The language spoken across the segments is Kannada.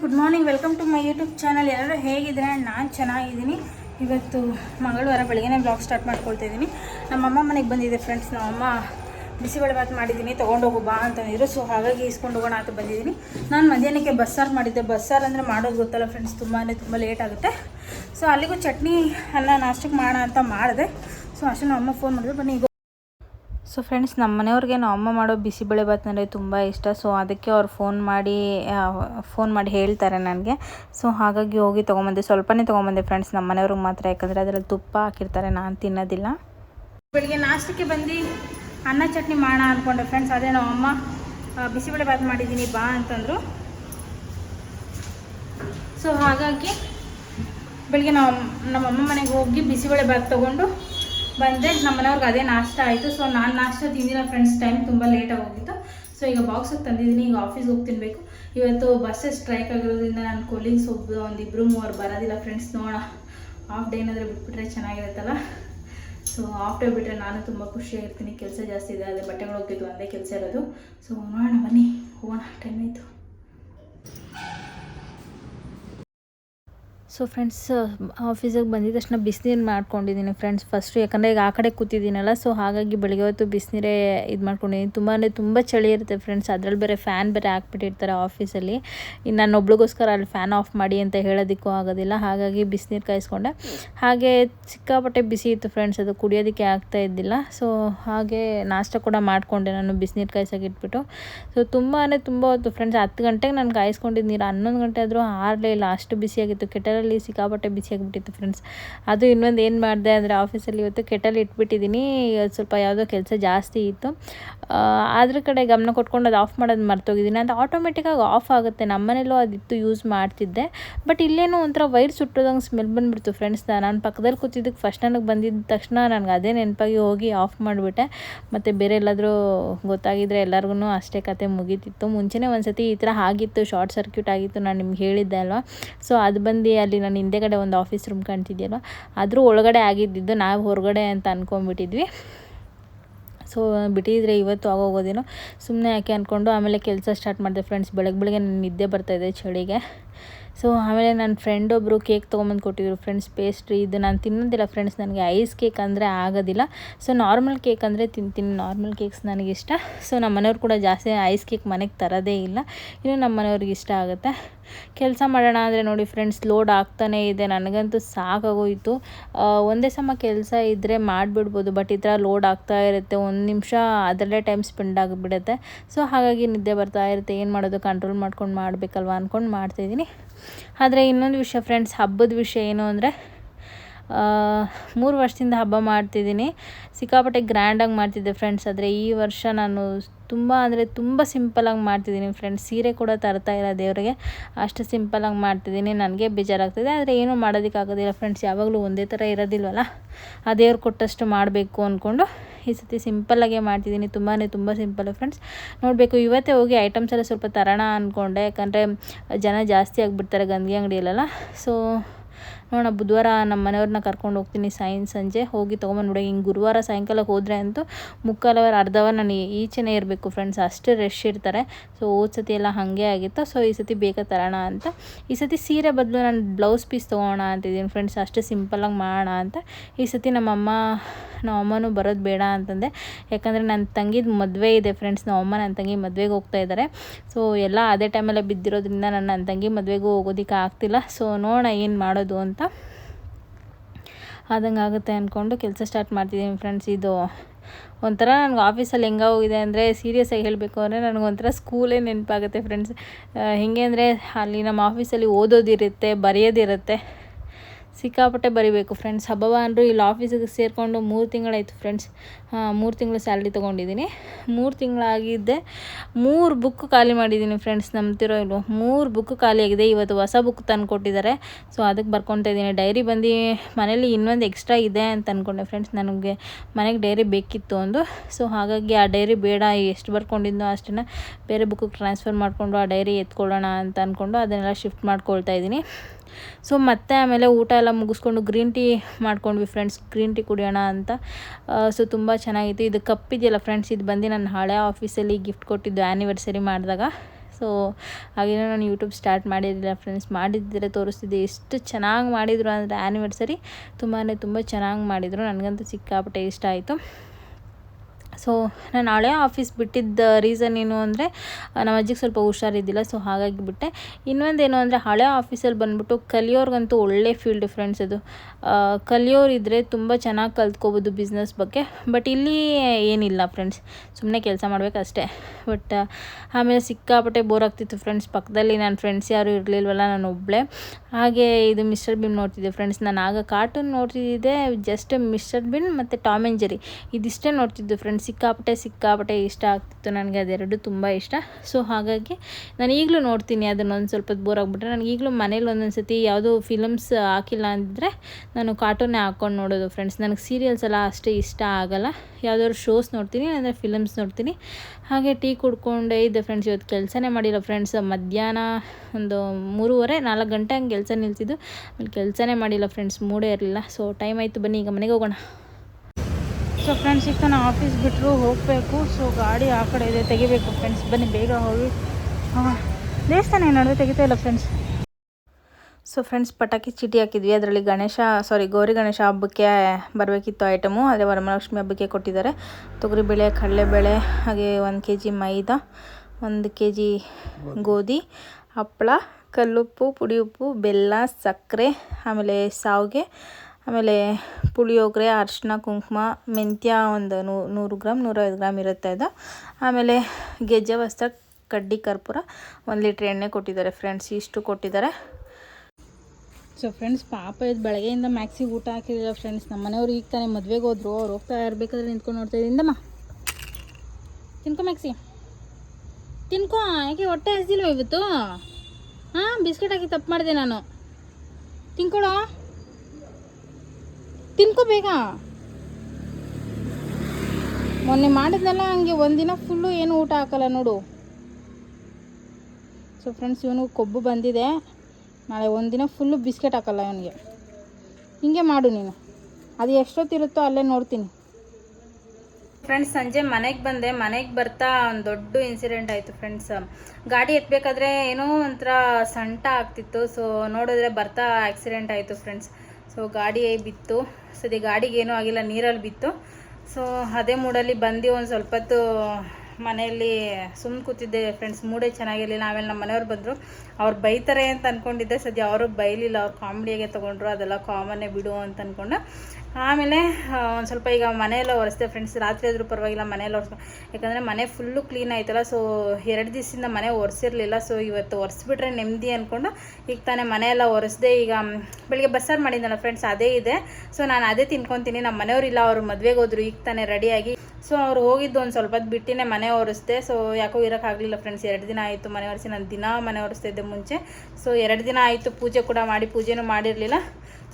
Good morning welcome to my YouTube channel ಎಲ್ಲರೂ ಹೇಗಿದ್ರೆ ನಾನು ಚೆನ್ನಾಗಿದ್ದೀನಿ. ಇವತ್ತು ಮಂಗಳವಾರ ಬೆಳಗ್ಗೆನೇ ಬ್ಲಾಗ್ ಸ್ಟಾರ್ಟ್ ಮಾಡ್ಕೊಳ್ತಾ ಇದ್ದೀನಿ. ನಮ್ಮಮ್ಮ ಮನೆಗೆ ಬಂದಿದೆ ಫ್ರೆಂಡ್ಸ್ ನಮ್ಮಮ್ಮ ಬಿಸಿಬೇಳೆ ಭಾತ್ ಮಾಡಿದ್ದೀನಿ. ಹೋಗು, ಬಾ ಅಂತಂದಿದ್ರು ಸೊ ಹಾಗಾಗಿ ಇಸ್ಕೊಂಡು ಹೋಗೋಣ ಅಂತ ಬಂದಿದ್ದೀನಿ. ನಾನು ಮಧ್ಯಾಹ್ನಕ್ಕೆ ಬಸ್ಸಾರು ಮಾಡಿದ್ದೆ. ಬಸ್ಸಾರು ಅಂದರೆ ಮಾಡೋದು ಗೊತ್ತಲ್ಲ ಫ್ರೆಂಡ್ಸ್ ತುಂಬಾ ತುಂಬ ಲೇಟ್ ಆಗುತ್ತೆ. ಸೊ ಅಲ್ಲಿಗೂ ಚಟ್ನಿ, ಅನ್ನ ನಾಷ್ಟಕ್ಕೆ ಮಾಡೋಣ ಅಂತ ಮಾಡಿದೆ. ಸೊ ಅಷ್ಟು ನಮ್ಮಮ್ಮ ಫೋನ್ ಮಾಡಿದ್ರು. ಬನ್ನಿ ಸೊ ಫ್ರೆಂಡ್ಸ್ ನಮ್ಮ ಮನೆಯವ್ರಿಗೆ ನಮ್ಮ ಅಮ್ಮ ಮಾಡೋ ಬಿಸಿಬೇಳೆ ಅಂದರೆ ತುಂಬ ಇಷ್ಟ. ಸೊ ಅದಕ್ಕೆ ಅವ್ರು ಫೋನ್ ಮಾಡಿ ಫೋನ್ ಮಾಡಿ ಹೇಳ್ತಾರೆ ನನಗೆ. ಸೊ ಹಾಗಾಗಿ ಹೋಗಿ ತೊಗೊಂಬಂದೆ. ಸ್ವಲ್ಪನೇ ತೊಗೊಂಬಂದೆ ಫ್ರೆಂಡ್ಸ್ ನಮ್ಮ ಮನೆಯವ್ರಿಗೆ ಮಾತ್ರ. ಯಾಕಂದರೆ ಅದರಲ್ಲಿ ತುಪ್ಪ ಹಾಕಿರ್ತಾರೆ ನಾನು ತಿನ್ನೋದಿಲ್ಲ. ಬೆಳಿಗ್ಗೆ ನಾಷ್ಟಕ್ಕೆ ಬಂದು ಅನ್ನ ಚಟ್ನಿ ಮಾಡೋಣ ಅಂದ್ಕೊಂಡೆ ಫ್ರೆಂಡ್ಸ್ ಅದೇ ನಮ್ಮ ಅಮ್ಮ ಆ, ಬಿಸಿಬೇಳೆ ಭಾತ್ ಮಾಡಿದ್ದೀನಿ ಬಾ ಅಂತಂದರು. ಸೊ ಹಾಗಾಗಿ ಬೆಳಿಗ್ಗೆ ನಾವು ನಮ್ಮ ಅಮ್ಮ ಮನೆಗೆ ಹೋಗಿ ಬಿಸಿಬೇಳೆ ಭಾತ್ ತೊಗೊಂಡು ಬಂದೆ. ನಮ್ಮ ಮನೆಯವ್ರಿಗೆ ಅದೇ ನಾಷ್ಟ ಆಯಿತು. ಸೊ ನಾನು ನಾಷ್ಟ ತಿಂದಿನ ಫ್ರೆಂಡ್ಸ್ ಟೈಮ್ ತುಂಬ ಲೇಟಾಗಿ ಹೋಗಿತ್ತು. ಸೊ ಈಗ ಬಾಕ್ಸಿಗೆ ತಂದಿದ್ದೀನಿ. ಈಗ ಆಫೀಸ್ಗೆ ಹೋಗಿ ತಿನ್ನಬೇಕು ಇವತ್ತು ಬಸ್ಸಸ್ ಸ್ಟ್ರೈಕ್ ಆಗಿರೋದ್ರಿಂದ ನಾನು ಕೊಲೀಗ್ಸ್ ಒಂದು ಒಂದಿಬ್ಬರು ಮೂವರು ಬರೋದಿಲ್ಲ ಫ್ರೆಂಡ್ಸ್ ನೋಡೋಣ. ಹಾಫ್ ಡೇ ಏನಾದರೂ ಬಿಟ್ಬಿಟ್ರೆ ಚೆನ್ನಾಗಿರುತ್ತಲ್ಲ. ಸೊ ಹಾಫ್ ಡೇ ಬಿಟ್ಟರೆ ನಾನು ತುಂಬ ಖುಷಿಯಾಗಿರ್ತೀನಿ ಕೆಲಸ ಜಾಸ್ತಿ ಇದೆ. ಅದೇ ಬಟ್ಟೆಗಳು ಹೋಗಿದ್ದು ಒಂದೇ ಕೆಲಸ ಇರೋದು. ಸೊ ನೋಡೋಣ ಬನ್ನಿ. ಹೋಗೋಣ. ಟೈಮ್ ಆಯಿತು. ಸೊ ಫ್ರೆಂಡ್ಸ್ ಆಫೀಸಿಗೆ ಬಂದಿದ ತಕ್ಷಣ ಬಿಸಿನೀರು ಮಾಡ್ಕೊಂಡಿದ್ದೀನಿ ಫ್ರೆಂಡ್ಸ್ ಫಸ್ಟು ಯಾಕಂದರೆ ಈಗ ಆ ಕಡೆ ಕೂತಿದ್ದೀನಲ್ಲ ಸೊ ಹಾಗಾಗಿ ಬೆಳಿಗ್ಗೆ ಹೊತ್ತು ಬಿಸಿನೀರೇ ಇದು ಮಾಡ್ಕೊಂಡಿದ್ದೀನಿ ತುಂಬಾ ತುಂಬ ಚಳಿ ಇರುತ್ತೆ ಫ್ರೆಂಡ್ಸ್ ಅದ್ರಲ್ಲಿ ಬೇರೆ ಫ್ಯಾನ್ ಬೇರೆ ಹಾಕ್ಬಿಟ್ಟಿರ್ತಾರೆ ಆಫೀಸಲ್ಲಿ ಇನ್ನು ನಾನು ಒಬ್ಳಿಗೋಸ್ಕರ ಅಲ್ಲಿ ಫ್ಯಾನ್ ಆಫ್ ಮಾಡಿ ಅಂತ ಹೇಳೋದಕ್ಕೂ ಆಗೋದಿಲ್ಲ. ಹಾಗಾಗಿ ಬಿಸಿನೀರು ಕಾಯಿಸ್ಕೊಂಡೆ. ಹಾಗೆ ಸಿಕ್ಕಾಪಟ್ಟೆ ಬಿಸಿ ಇತ್ತು ಫ್ರೆಂಡ್ಸ್ ಅದು ಕುಡಿಯೋದಕ್ಕೆ ಆಗ್ತಾ ಇದ್ದಿಲ್ಲ. ಸೊ ಹಾಗೆ ನಾಷ್ಟ ಕೂಡ ಮಾಡಿಕೊಂಡೆ ನಾನು ಬಿಸಿನೀರು ಕಾಯ್ಸೋಕೆ ಇಟ್ಬಿಟ್ಟು. ಸೊ ತುಂಬಾ ತುಂಬ ಹೊತ್ತು ಫ್ರೆಂಡ್ಸ್ ಹತ್ತು ಗಂಟೆಗೆ ನಾನು ಕಾಯಿಸ್ಕೊಂಡಿದ್ದೀನಿ ಹನ್ನೊಂದು ಗಂಟೆ ಆದರೂ ಆರಲೇ ಇಲ್ಲ ಅಷ್ಟು ಬಿಸಿಯಾಗಿತ್ತು ಕೆಟಲಲ್ಲಿ ಸಿಕ್ಕಾಪಟ್ಟೆ ಬಿಸಿಯಾಗಿಬಿಟ್ಟಿತ್ತು ಫ್ರೆಂಡ್ಸ್ ಅದು ಇನ್ನೊಂದು ಏನು ಮಾಡಿದೆ ಅಂದರೆ ಆಫೀಸಲ್ಲಿ ಇವತ್ತು ಕೆಟಲ್ ಇಟ್ಬಿಟ್ಟಿದ್ದೀನಿ ಸ್ವಲ್ಪ ಯಾವುದೋ ಕೆಲಸ ಜಾಸ್ತಿ ಇತ್ತು. ಅದ್ರ ಕಡೆ ಗಮನ ಕೊಟ್ಕೊಂಡು ಅದು ಆಫ್ ಮಾಡೋದು ಮರ್ತೋಗಿದ್ದೀನಿ. ಅದು ಆಟೋಮೆಟಿಕ್ಕಾಗಿ ಆಫ್ ಆಗುತ್ತೆ. ನಮ್ಮನೇಲೂ ಅದಿತ್ತು ಯೂಸ್ ಮಾಡ್ತಿದ್ದೆ. ಬಟ್ ಇಲ್ಲೇನೋ ಒಂಥರ ವೈರ್ ಸುಟ್ಟೋದಂಗೆ ಸ್ಮೆಲ್ ಬಂದುಬಿಡ್ತು ಫ್ರೆಂಡ್ಸ್ ನಾನು ಪಕ್ಕದಲ್ಲಿ ಕೂತಿದ್ದಕ್ಕೆ ಫಸ್ಟ್ ನನಗೆ ಬಂದಿದ್ದ ತಕ್ಷಣ ನನಗೆ ಅದೇ ನೆನಪಾಗಿ ಹೋಗಿ ಆಫ್ ಮಾಡಿಬಿಟ್ಟೆ. ಮತ್ತು ಬೇರೆ ಎಲ್ಲಾದರೂ ಗೊತ್ತಾಗಿದ್ರೆ ಎಲ್ಲರಿಗೂ ಅಷ್ಟೇ ಕತೆ ಮುಗೀತಿತ್ತು. ಮುಂಚೆನೇ ಒಂದು ಸತಿ ಈ ಥರ ಆಗಿತ್ತು ಶಾರ್ಟ್ ಸರ್ಕ್ಯೂಟ್ ಆಗಿತ್ತು ನಾನು ನಿಮ್ಗೆ ಹೇಳಿದ್ದೆ ಅಲ್ವಾ? ಸೊ ಅದು ಬಂದು ಅಲ್ಲಿ ನಾನು ಹಿಂದೆಗಡೆ ಒಂದು ಆಫೀಸ್ ರೂಮ್ ಕಾಣ್ತಿದ್ಯಲ್ವ? ಆದರೂ ಒಳಗಡೆ ಆಗಿದ್ದಿದ್ದು ನಾವು ಹೊರಗಡೆ ಅಂತ ಅಂದ್ಕೊಂಬಿಟ್ಟಿದ್ವಿ ಸೊ, ಬಿಟ್ಟಿದ್ರೆ ಇವತ್ತು ಆಗೋಗೋದೇನೋ ಸುಮ್ಮನೆ ಯಾಕೆ ಅಂದ್ಕೊಂಡು ಆಮೇಲೆ ಕೆಲಸ ಸ್ಟಾರ್ಟ್ ಮಾಡಿದೆ ಫ್ರೆಂಡ್ಸ್ ಬೆಳಗ್ಗೆ ಬೆಳಗ್ಗೆ ನಾನು ನಿದ್ದೆ ಬರ್ತಾಯಿದೆ ಚಳಿಗೆ. ಸೊ, ಆಮೇಲೆ ನನ್ನ ಫ್ರೆಂಡ್ ಒಬ್ಬರು ಕೇಕ್ ತೊಗೊಂಬಂದು ಕೊಟ್ಟಿದ್ರು. ಫ್ರೆಂಡ್ಸ್ ಪೇಸ್ಟ್ರಿ ಇದು ನಾನು ತಿನ್ನೋದಿಲ್ಲ ಫ್ರೆಂಡ್ಸ್ ನನಗೆ ಐಸ್ ಕೇಕ್ ಅಂದರೆ ಆಗೋದಿಲ್ಲ. ಸೊ ನಾರ್ಮಲ್ ಕೇಕ್ ಅಂದರೆ ತಿಂತೀನಿ ನಾರ್ಮಲ್ ಕೇಕ್ಸ್ ನನಗಿಷ್ಟ ಸೊ ನಮ್ಮ ಮನೆಯವ್ರು ಕೂಡ ಜಾಸ್ತಿ ಐಸ್ ಕೇಕ್ ಮನೆಗೆ ತರೋದೇ ಇಲ್ಲ. ಇನ್ನು ನಮ್ಮ ಮನೆಯವ್ರಿಗೆ ಇಷ್ಟ ಆಗುತ್ತೆ. ಕೆಲಸ ಮಾಡೋಣ ಅಂದರೆ ನೋಡಿ ಫ್ರೆಂಡ್ಸ್ ಲೋಡ್ ಆಗ್ತಾನೇ ಇದೆ. ನನಗಂತೂ ಸಾಕಾಗೋಯಿತು. ಒಂದೇ ಸಮ ಕೆಲಸ ಇದ್ದರೆ ಮಾಡಿಬಿಡ್ಬೋದು ಬಟ್ ಈ ಥರ ಲೋಡ್ ಆಗ್ತಾ ಇರುತ್ತೆ. ಒಂದು ನಿಮಿಷ ಅದರಲ್ಲೇ ಟೈಮ್ ಸ್ಪೆಂಡ್ ಆಗಿಬಿಡುತ್ತೆ. ಸೊ ಹಾಗಾಗಿ ನಿದ್ದೆ ಬರ್ತಾ ಇರುತ್ತೆ. ಏನು ಮಾಡೋದು? ಕಂಟ್ರೋಲ್ ಮಾಡ್ಕೊಂಡು ಮಾಡಬೇಕಲ್ವ ಅಂದ್ಕೊಂಡು ಮಾಡ್ತಾಯಿದ್ದೀನಿ ಆದರೆ ಇನ್ನೊಂದು ವಿಷಯ ಫ್ರೆಂಡ್ಸ್ ಹಬ್ಬದ ವಿಷಯ ಏನು ಅಂದರೆ ಮೂರು ವರ್ಷದಿಂದ ಹಬ್ಬ ಮಾಡ್ತಿದ್ದೀನಿ. ಸಿಕ್ಕಾಪಟ್ಟೆ ಗ್ರ್ಯಾಂಡಾಗಿ ಮಾಡ್ತಿದ್ದೆ ಫ್ರೆಂಡ್ಸ್ ಆದರೆ ಈ ವರ್ಷ ನಾನು ತುಂಬ ಅಂದರೆ ತುಂಬ ಸಿಂಪಲಾಗಿ ಮಾಡ್ತಿದ್ದೀನಿ ಫ್ರೆಂಡ್ಸ್ ಸೀರೆ ಕೂಡ ತರ್ತಾ ಇಲ್ಲ ದೇವರಿಗೆ. ಅಷ್ಟು ಸಿಂಪಲಾಗಿ ಮಾಡ್ತಿದ್ದೀನಿ. ನನಗೆ ಬೇಜಾರಾಗ್ತಿದೆ. ಆದರೆ ಏನೂ ಮಾಡೋದಕ್ಕಾಗೋದಿಲ್ಲ ಫ್ರೆಂಡ್ಸ್ ಯಾವಾಗಲೂ ಒಂದೇ ಥರ ಇರೋದಿಲ್ವಲ್ಲ? ಆ ದೇವ್ರು ಕೊಟ್ಟಷ್ಟು ಮಾಡಬೇಕು ಅಂದ್ಕೊಂಡು ಈ ಸತಿ ಸಿಂಪಲ್ಲಾಗೆ ಮಾಡ್ತಿದ್ದೀನಿ. ತುಂಬಾ ತುಂಬ ಸಿಂಪಲ್ ಫ್ರೆಂಡ್ಸ್ ನೋಡಬೇಕು, ಇವತ್ತೇ ಹೋಗಿ ಐಟಮ್ಸ್ ಎಲ್ಲ ಸ್ವಲ್ಪ ತರೋಣ ಅಂದ್ಕೊಂಡೆ ಯಾಕಂದರೆ ಜನ ಜಾಸ್ತಿ ಆಗಿಬಿಡ್ತಾರೆ ಗಂದಿಗೆ ಅಂಗಡಿಯಲ್ಲೆಲ್ಲ. ಸೊ ನೋಡೋಣ, ಬುಧವಾರ ನಮ್ಮ ಮನೆಯವ್ರನ್ನ ಕರ್ಕೊಂಡು ಹೋಗ್ತೀನಿ ಸಾಯಂ ಸಂಜೆ. ಹೋಗಿ ತೊಗೊಂಬಂದ್ಬಿಡಿ ಹಿಂಗೆ ಗುರುವಾರ ಸಾಯಂಕಾಲ ಹೋದರೆ ಅಂತೂ ಮುಕ್ಕಾಲು ಅವರ್ ಅರ್ಧ ಅವರ್ ನಾನು ಈಚೆನೇ ಇರಬೇಕು ಫ್ರೆಂಡ್ಸ್ ಅಷ್ಟು ರಶ್ ಇರ್ತಾರೆ. ಸೊ ಹೋದ ಸತಿ ಎಲ್ಲ ಹಾಗೆ ಆಗಿತ್ತು. ಸೊ ಈ ಸತಿ ಬೇಗ ತರೋಣ ಅಂತ. ಈ ಸತಿ ಸೀರೆ ಬದಲು ನಾನು ಬ್ಲೌಸ್ ಪೀಸ್ ತೊಗೋಣ ಅಂತಿದ್ದೀನಿ ಫ್ರೆಂಡ್ಸ್ ಅಷ್ಟೇ ಸಿಂಪಲಾಗಿ ಮಾಡೋಣ ಅಂತ. ಈ ಸತಿ ನಮ್ಮಮ್ಮ ನಮ್ಮ ಅಮ್ಮನೂ ಬರೋದು ಬೇಡ ಅಂತಂದೆ. ಯಾಕಂದರೆ ನನ್ನ ತಂಗಿದ ಮದುವೆ ಇದೆ ಫ್ರೆಂಡ್ಸ್ ನಮ್ಮ ಅಮ್ಮ ನನ್ನ ತಂಗಿ ಮದುವೆಗೆ ಹೋಗ್ತಾ ಇದ್ದಾರೆ ಸೊ ಎಲ್ಲ ಅದೇ ಟೈಮಲ್ಲೇ ಬಿದ್ದಿರೋದ್ರಿಂದ ನಾನು ನನ್ನ ತಂಗಿ ಮದುವೆಗೂ ಹೋಗೋದಕ್ಕೆ ಆಗ್ತಿಲ್ಲ. ಸೊ ನೋಡೋಣ ಏನು ಮಾಡೋದು ಅಂತ. ಆದಂಗೆ ಆಗುತ್ತೆ ಅಂದ್ಕೊಂಡು ಕೆಲಸ ಸ್ಟಾರ್ಟ್ ಮಾಡ್ತಿದ್ದೀನಿ ಫ್ರೆಂಡ್ಸ್ ಇದು. ಒಂಥರ ನನಗೆ ಆಫೀಸಲ್ಲಿ ಹೆಂಗೆ ಹೋಗಿದೆ ಅಂದರೆ ಸೀರಿಯಸ್ಸಾಗಿ ಹೇಳಬೇಕು ಅಂದರೆ ನನಗೊಂಥರ ಸ್ಕೂಲೇ ನೆನಪಾಗುತ್ತೆ ಫ್ರೆಂಡ್ಸ್ ಹೆಂಗೆ ಅಂದರೆ ಅಲ್ಲಿ ನಮ್ಮ ಆಫೀಸಲ್ಲಿ ಓದೋದಿರುತ್ತೆ, ಬರೆಯೋದಿರುತ್ತೆ. ಸಿಕ್ಕಾಪಟ್ಟೆ ಬರಿಬೇಕು ಫ್ರೆಂಡ್ಸ್ ಹಬ್ಬವ ಇಲ್ಲಿ ಆಫೀಸಿಗೆ ಸೇರಿಕೊಂಡು ಮೂರು ತಿಂಗಳಾಯಿತು ಫ್ರೆಂಡ್ಸ್ ಮೂರು ತಿಂಗಳು ಸ್ಯಾಲ್ರಿ ತೊಗೊಂಡಿದ್ದೀನಿ. ಮೂರು ತಿಂಗಳಾಗಿದ್ದೆ ಮೂರು ಬುಕ್ ಖಾಲಿ ಮಾಡಿದ್ದೀನಿ ಫ್ರೆಂಡ್ಸ್ ನಂಬ್ತಿರೋ ಇಲ್ವೋ? ಮೂರು ಬುಕ್ ಖಾಲಿಯಾಗಿದೆ ಇವತ್ತು ಹೊಸ ಬುಕ್ ತಂದು ಕೊಟ್ಟಿದ್ದಾರೆ. ಸೊ ಅದಕ್ಕೆ ಬರ್ಕೊತಾ ಇದ್ದೀನಿ. ಡೈರಿ ಬಂದು ಮನೇಲಿ ಇನ್ನೊಂದು ಎಕ್ಸ್ಟ್ರಾ ಇದೆ ಅಂತ ಅಂದ್ಕೊಂಡೆ ಫ್ರೆಂಡ್ಸ್ ನನಗೆ ಮನೆಗೆ ಡೈರಿ ಬೇಕಿತ್ತು ಒಂದು. ಸೊ ಹಾಗಾಗಿ ಆ ಡೈರಿ ಬೇಡ. ಎಷ್ಟು ಬರ್ಕೊಂಡಿದ್ದೋ ಅಷ್ಟನ್ನು ಬೇರೆ ಬುಕ್ಕಿಗೆ ಟ್ರಾನ್ಸ್ಫರ್ ಮಾಡಿಕೊಂಡು ಆ ಡೈರಿ ಎತ್ಕೊಳ್ಳೋಣ ಅಂತ ಅಂದ್ಕೊಂಡು ಅದನ್ನೆಲ್ಲ ಶಿಫ್ಟ್ ಮಾಡ್ಕೊಳ್ತಾ ಇದ್ದೀನಿ. ಸೊ ಮತ್ತೆ ಆಮೇಲೆ ಊಟ ಎಲ್ಲ ಮುಗಿಸ್ಕೊಂಡು ಗ್ರೀನ್ ಟೀ ಮಾಡ್ಕೊಂಡ್ವಿ ಫ್ರೆಂಡ್ಸ್ ಗ್ರೀನ್ ಟೀ ಕುಡಿಯೋಣ ಅಂತ. ಸೊ ತುಂಬ ಚೆನ್ನಾಗಿತ್ತು. ಇದು ಕಪ್ ಇದೆಯಲ್ಲ ಫ್ರೆಂಡ್ಸ್ ಇದು ಬಂದು ನನ್ನ ಹಳೆ ಆಫೀಸಲ್ಲಿ ಗಿಫ್ಟ್ ಕೊಟ್ಟಿದ್ದು ಆ್ಯನಿವರ್ಸರಿ ಮಾಡಿದಾಗ. ಸೊ ಹಾಗೇನೋ ನಾನು ಯೂಟ್ಯೂಬ್ ಸ್ಟಾರ್ಟ್ ಮಾಡಿರಲಿಲ್ಲ ಫ್ರೆಂಡ್ಸ್ ಮಾಡಿದ್ದರೆ ತೋರಿಸ್ತಿದ್ದೆ. ಎಷ್ಟು ಚೆನ್ನಾಗಿ ಮಾಡಿದರು ಅಂದರೆ ಆ್ಯನಿವರ್ಸರಿ ತುಂಬಾ ತುಂಬ ಚೆನ್ನಾಗಿ ಮಾಡಿದರು. ನನಗಂತೂ ಸಿಕ್ಕಾಪಟ್ಟೆ ಇಷ್ಟ ಆಯಿತು. ಸೊ ನಾನು ಹಳೆ ಆಫೀಸ್ ಬಿಟ್ಟಿದ್ದ ರೀಸನ್ ಏನು ಅಂದರೆ ನಮ್ಮ ಅಜ್ಜಿಗೆ ಸ್ವಲ್ಪ ಹುಷಾರಿದ್ದಿಲ್ಲ ಸೊ ಹಾಗಾಗಿ ಬಿಟ್ಟೆ. ಇನ್ನೊಂದೇನು ಅಂದರೆ, ಹಳೆ ಆಫೀಸಲ್ಲಿ ಬಂದ್ಬಿಟ್ಟು ಕಲಿಯೋರ್ಗಂತೂ ಒಳ್ಳೆ ಫೀಲ್ಡ್ ಫ್ರೆಂಡ್ಸ್ ಅದು ಕಲಿಯೋರಿದ್ದರೆ ತುಂಬ ಚೆನ್ನಾಗಿ ಕಲ್ತ್ಕೋಬೋದು ಬಿಸ್ನೆಸ್ ಬಗ್ಗೆ ಬಟ್ ಇಲ್ಲಿ ಏನಿಲ್ಲ ಫ್ರೆಂಡ್ಸ್ ಸುಮ್ಮನೆ ಕೆಲಸ ಮಾಡಬೇಕಷ್ಟೇ ಬಟ್ ಆಮೇಲೆ ಸಿಕ್ಕಾಪಟ್ಟೆ ಬೋರ್ ಆಗ್ತಿತ್ತು ಫ್ರೆಂಡ್ಸ್ ಪಕ್ಕದಲ್ಲಿ ನನ್ನ ಫ್ರೆಂಡ್ಸ್ ಯಾರು ಇರಲಿಲ್ವಲ್ಲ, ನಾನು ಒಬ್ಬಳೆ ಹಾಗೆ ಇದು ಮಿಸ್ಟರ್ ಬಿನ್ ನೋಡ್ತಿದ್ದೆ ಫ್ರೆಂಡ್ಸ್ ನಾನು ಆಗ ಕಾರ್ಟೂನ್ ನೋಡ್ತಿದ್ದೆ ಜಸ್ಟ್ ಮಿಸ್ಟರ್ ಬಿನ್ ಮತ್ತು ಟಾಮ್ ಆ್ಯಂಡ್ ಜೆರಿ ಇದಿಷ್ಟೇ ನೋಡ್ತಿದ್ದು ಫ್ರೆಂಡ್ಸ್ ಸಿಕ್ಕಾಪಟ್ಟೆ ಸಿಕ್ಕಾಪಟ್ಟೆ ಇಷ್ಟ ಆಗ್ತಿತ್ತು ನನಗೆ ಅದೆರಡು ತುಂಬ ಇಷ್ಟ. ಸೊ ಹಾಗಾಗಿ ನಾನು ಈಗಲೂ ನೋಡ್ತೀನಿ ಅದನ್ನು ಒಂದು ಸ್ವಲ್ಪ ಬೋರ್ ಆಗಿಬಿಟ್ರೆ. ನನಗೆ ಈಗಲೂ ಮನೇಲಿ ಒಂದೊಂದು ಸತಿ ಯಾವುದೋ ಫಿಲಮ್ಸ್ ಹಾಕಿಲ್ಲ ಅಂದರೆ ನಾನು ಕಾರ್ಟೂನೇ ಹಾಕ್ಕೊಂಡು ನೋಡೋದು ಫ್ರೆಂಡ್ಸ್ ನನಗೆ ಸೀರಿಯಲ್ಸ್ ಎಲ್ಲ ಅಷ್ಟೇ ಇಷ್ಟ ಆಗಲ್ಲ. ಯಾವುದಾದ್ರು ಶೋಸ್ ನೋಡ್ತೀನಿ ಅಂದರೆ ಫಿಲಮ್ಸ್ ನೋಡ್ತೀನಿ. ಹಾಗೆ ಟೀ ಕುಡ್ಕೊಂಡೇ ಇದ್ದೆ ಫ್ರೆಂಡ್ಸ್ ಇವತ್ತು ಕೆಲಸನೇ ಮಾಡಿಲ್ಲ ಫ್ರೆಂಡ್ಸ್ ಮಧ್ಯಾಹ್ನ ಒಂದು ಮೂರುವರೆ, ನಾಲ್ಕು ಗಂಟೆ ಹಂಗೆ ಕೆಲಸ ನಿಲ್ಸಿದ್ದು ಆಮೇಲೆ ಕೆಲಸನೇ ಮಾಡಿಲ್ಲ ಫ್ರೆಂಡ್ಸ್ ಮೂಡೇ ಇರಲಿಲ್ಲ. ಸೊ ಟೈಮ್ ಆಯಿತು ಬನ್ನಿ, ಈಗ ಮನೆಗೆ ಹೋಗೋಣ. ಸೊ ಫ್ರೆಂಡ್ಸ್ ಈಗ ನಾನು ಆಫೀಸ್ ಬಿಟ್ಟರು ಹೋಗಬೇಕು. ಸೊ ಗಾಡಿ ಆ ಕಡೆ ಇದೆ, ತೆಗಿಬೇಕು ಫ್ರೆಂಡ್ಸ್ ಬನ್ನಿ, ಬೇಗ ಹೋಗಿ. ಹಾಂ ದೇವಸ್ಥಾನ ಏನಾದರೂ ತೆಗಿತಾ ಇಲ್ಲ ಫ್ರೆಂಡ್ಸ್ ಸೊ ಫ್ರೆಂಡ್ಸ್ ಪಟಾಕಿ ಚೀಟಿ ಹಾಕಿದ್ವಿ. ಅದರಲ್ಲಿ ಗಣೇಶ ಸಾರಿ ಗೌರಿ ಗಣೇಶ ಹಬ್ಬಕ್ಕೆ ಬರಬೇಕಿತ್ತು ಐಟಮು ಅದೇ ವರಮಹಾಲಕ್ಷ್ಮಿ ಹಬ್ಬಕ್ಕೆ ಕೊಟ್ಟಿದ್ದಾರೆ. ತೊಗರಿಬೇಳೆ ಕಡಲೆಬೇಳೆ ಹಾಗೆ ಒಂದು ಕೆ ಜಿ ಮೈದಾ, ಒಂದು ಕೆ ಜಿ ಗೋಧಿ, ಹಪ್ಪಳ, ಕಲ್ಲುಪ್ಪು ಪುಡಿ ಉಪ್ಪು ಬೆಲ್ಲ, ಸಕ್ಕರೆ, ಆಮೇಲೆ ಸಾವಿಗೆ ಆಮೇಲೆ ಪುಳಿಯೋಗರೆ ಅರಿಶಿನ ಕುಂಕುಮ, ಮೆಂತ್ಯ ಒಂದು ನೂರು ಗ್ರಾಮ್, ನೂರೈವತ್ತು ಗ್ರಾಮ್ ಇರುತ್ತೆ ಅದು ಆಮೇಲೆ ಗೆಜ್ಜೆ, ವಸ್ತ್ರ, ಕಡ್ಡಿ, ಕರ್ಪೂರ ಒಂದು ಲೀಟ್ರ್ ಎಣ್ಣೆ ಕೊಟ್ಟಿದ್ದಾರೆ ಫ್ರೆಂಡ್ಸ್, ಇಷ್ಟು ಕೊಟ್ಟಿದ್ದಾರೆ. ಸೊ ಫ್ರೆಂಡ್ಸ್ ಪಾಪ ಇದು ಬೆಳಗ್ಗೆಯಿಂದ ಮ್ಯಾಕ್ಸಿಗೆ ಊಟ ಹಾಕಿರಲಿಲ್ಲ ಫ್ರೆಂಡ್ಸ್ ನಮ್ಮ ಮನೆಯವ್ರು ಈಗ ತಾನೇ ಮದುವೆಗೆ ಹೋದ್ರು, ಅವ್ರು ಹೋಗ್ತಾ ಇರಬೇಕಾದ್ರೆ ನಿಂತ್ಕೊಂಡು ನೋಡ್ತಾ ಇದ್ದೀಂದಮ್ಮ ತಿನ್ಕೊ ಮ್ಯಾಕ್ಸಿ ತಿನ್ಕೊ, ಯಾಕೆ ಹೊಟ್ಟೆ ಹಸಿಲ್ವ ಇವತ್ತು? ಹಾಂ, ಬಿಸ್ಕೆಟ್ ಹಾಕಿ ತಪ್ಪು ಮಾಡಿದೆ ನಾನು. ತಿನ್ಕೊಳೋ? ತಿನ್ಕೋ ಬೇಗ ಮೊನ್ನೆ ಮಾಡಿದ್ನಲ್ಲ, ಹಂಗೆ ಒಂದಿನ ಫುಲ್ಲು ಏನು ಊಟ ಹಾಕಲ್ಲ ನೋಡು. ಸೊ ಫ್ರೆಂಡ್ಸ್ ಇವನು ಕೊಬ್ಬು ಬಂದಿದೆ. ನಾಳೆ ಒಂದಿನ ಫುಲ್ಲು ಬಿಸ್ಕೆಟ್ ಹಾಕಲ್ಲ ಇವನಿಗೆ. ಹಿಂಗೆ ಮಾಡು ನೀನು. ಅದು ಎಷ್ಟೊತ್ತಿರುತ್ತೋ ಅಲ್ಲೇ ನೋಡ್ತೀನಿ. ಫ್ರೆಂಡ್ಸ್ ಸಂಜೆ ಮನೆಗೆ ಬಂದೆ. ಮನೆಗೆ ಬರ್ತಾ ಒಂದು ದೊಡ್ಡ ಇನ್ಸಿಡೆಂಟ್ ಆಯಿತು ಫ್ರೆಂಡ್ಸ್ ಗಾಡಿ ಎತ್ತಬೇಕಾದ್ರೆ ಏನೋ ಒಂಥರ ಸಂಟ ಆಗ್ತಿತ್ತು. ಸೊ ನೋಡಿದ್ರೆ ಬರ್ತಾ ಆಕ್ಸಿಡೆಂಟ್ ಆಯಿತು ಫ್ರೆಂಡ್ಸ್ ಸೊ ಗಾಡಿ ಬಿತ್ತು. ಸದ್ಯ ಗಾಡಿಗೆ ಏನೂ ಆಗಿಲ್ಲ, ನೀರಲ್ಲಿ ಬಿತ್ತು. ಸೊ ಅದೇ ಮೂಡಲ್ಲಿ ಬಂದು ಒಂದು ಸ್ವಲ್ಪ ಹೊತ್ತು ಮನೆಯಲ್ಲಿ ಸುಮ್ ಕೂತಿದ್ದೆ ಫ್ರೆಂಡ್ಸ್ ಮೂಡೇ ಚೆನ್ನಾಗಿರಲಿಲ್ಲ, ಆಮೇಲೆ ನಮ್ಮ ಮನೆಯವ್ರು ಬಂದರು. ಅವ್ರು ಬೈತಾರೆ ಅಂತ ಅಂದ್ಕೊಂಡಿದ್ದೆ ಸದ್ಯ ಅವರು ಬೈಲಿಲ್ಲ, ಅವ್ರು ಕಾಮಿಡಿಯಾಗೆ ತೊಗೊಂಡ್ರು, ಅದೆಲ್ಲ ಕಾಮನ್ನೇ ಬಿಡು ಅಂತ ಅಂದ್ಕೊಂಡು ಆಮೇಲೆ ಒಂದು ಸ್ವಲ್ಪ ಈಗ ಮನೆಯೆಲ್ಲ ಒರೆಸ್ದೆ ಫ್ರೆಂಡ್ಸ್ ರಾತ್ರಿ ಆದರೂ ಪರವಾಗಿಲ್ಲ, ಮನೆಯಲ್ಲಿ ಒರೆಸ್ಕೊ, ಯಾಕಂದರೆ ಮನೆ ಫುಲ್ಲು ಕ್ಲೀನ್ ಆಯ್ತಲ್ಲ ಸೊ ಎರಡು ದಿವಸದಿಂದ ಮನೆ ಒರೆಸಿರಲಿಲ್ಲ ಸೊ ಇವತ್ತು ಒರೆಸ್ಬಿಟ್ರೆ ನೆಮ್ಮದಿ ಅಂದ್ಕೊಂಡು ಈಗ ತಾನೇ ಮನೆಯೆಲ್ಲ ಒರೆಸ್ದೆ, ಈಗ ಬೆಳಿಗ್ಗೆ ಬಸ್ಸಾರು ಮಾಡಿದ್ದಲ್ಲ ಫ್ರೆಂಡ್ಸ್ ಅದೇ ಇದೆ. ಸೊ ನಾನು ಅದೇ ತಿನ್ಕೊತೀನಿ ನಮ್ಮ ಮನೆಯವರಿಲ್ಲ ಅವರು ಮದುವೆಗೆ ಹೋದ್ರು, ಈಗ ತಾನೇ ರೆಡಿಯಾಗಿ ಸೊ ಅವ್ರು ಹೋಗಿದ್ದು ಒಂದು ಸ್ವಲ್ಪ ಹೊತ್ತು ಬಿಟ್ಟಿನೇ ಮನೆ ಒರೆಸ್ದೆ. ಸೊ ಯಾಕೋ ಇರೋಕ್ಕಾಗಲಿಲ್ಲ ಫ್ರೆಂಡ್ಸ್ ಎರಡು ದಿನ ಆಯಿತು ಮನೆ ಒರೆಸಿ. ನಾನು ದಿನ ಮನೆ ಒರೆಸ್ತಾ ಇದ್ದೆ ಮುಂಚೆ. ಸೊ ಎರಡು ದಿನ ಆಯಿತು ಪೂಜೆ ಕೂಡ ಮಾಡಿ, ಪೂಜೆನೂ ಮಾಡಿರಲಿಲ್ಲ.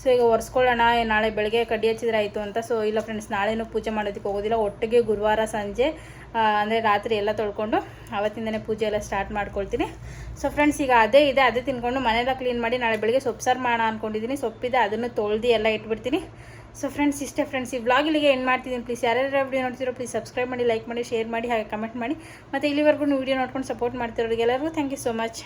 ಸೊ ಈಗ ಒರೆಸ್ಕೊಳ್ಳೋಣ ನಾಳೆ ಬೆಳಗ್ಗೆ ಕಡ್ಡಿ ಹಚ್ಚಿದ್ರೆ ಆಯಿತು ಅಂತ. ಸೊ ಇಲ್ಲ ಫ್ರೆಂಡ್ಸ್ ನಾಳೆನೂ ಪೂಜೆ ಮಾಡೋದಕ್ಕೆ ಹೋಗೋದಿಲ್ಲ. ಒಟ್ಟಿಗೆ ಗುರುವಾರ ಸಂಜೆ ಅಂದರೆ ರಾತ್ರಿ ಎಲ್ಲ ತೊಳ್ಕೊಂಡು ಆವತ್ತಿಂದನೇ ಪೂಜೆ ಎಲ್ಲ ಸ್ಟಾರ್ಟ್ ಮಾಡ್ಕೊಳ್ತೀನಿ. ಸೊ ಫ್ರೆಂಡ್ಸ್ ಈಗ ಅದೇ ಇದೆ. ಅದೇ ತಿನ್ಕೊಂಡು ಮನೆಯೆಲ್ಲ ಕ್ಲೀನ್ ಮಾಡಿ ನಾಳೆ ಬೆಳಗ್ಗೆ ಸೊಪ್ಪು ಸಾರು ಮಾಡೋಣ ಅಂದ್ಕೊಂಡಿದ್ದೀನಿ ಸೊಪ್ಪಿದೆ, ಅದನ್ನು ತೊಳ್ದು ಎಲ್ಲ ಇಟ್ಬಿಡ್ತೀನಿ. ಸೊ ಫ್ರೆಂಡ್ಸ್ ಇಷ್ಟೇ ಫ್ರೆಂಡ್ಸ್ ಈ ವ್ಲಾಗ್ ಇಲ್ಲಿಗೆ ಏನು ಮಾಡ್ತಿದ್ದೀನಿ ಪ್ಲೀಸ್ ಯಾರ್ಯಾರು ವಿಡಿಯೋ ನೋಡ್ತಿರೋ ಪ್ಲೀಸ್ ಸಬ್ಸ್ಕ್ರೈಬ್ ಮಾಡಿ ಲೈಕ್ ಮಾಡಿ ಶೇರ್ ಮಾಡಿ, ಹಾಗೆ ಕಮೆಂಟ್ ಮಾಡಿ. ಮತ್ತು ಇಲ್ಲಿವರೆಗೂ ವೀಡಿಯೋ ನೋಡ್ಕೊಂಡು ಸಪೋರ್ಟ್ ಮಾಡ್ತಿರೋರಿಗೆಲ್ಲರಿಗೂ ಥ್ಯಾಂಕ್ ಯು ಸೊ ಮಚ್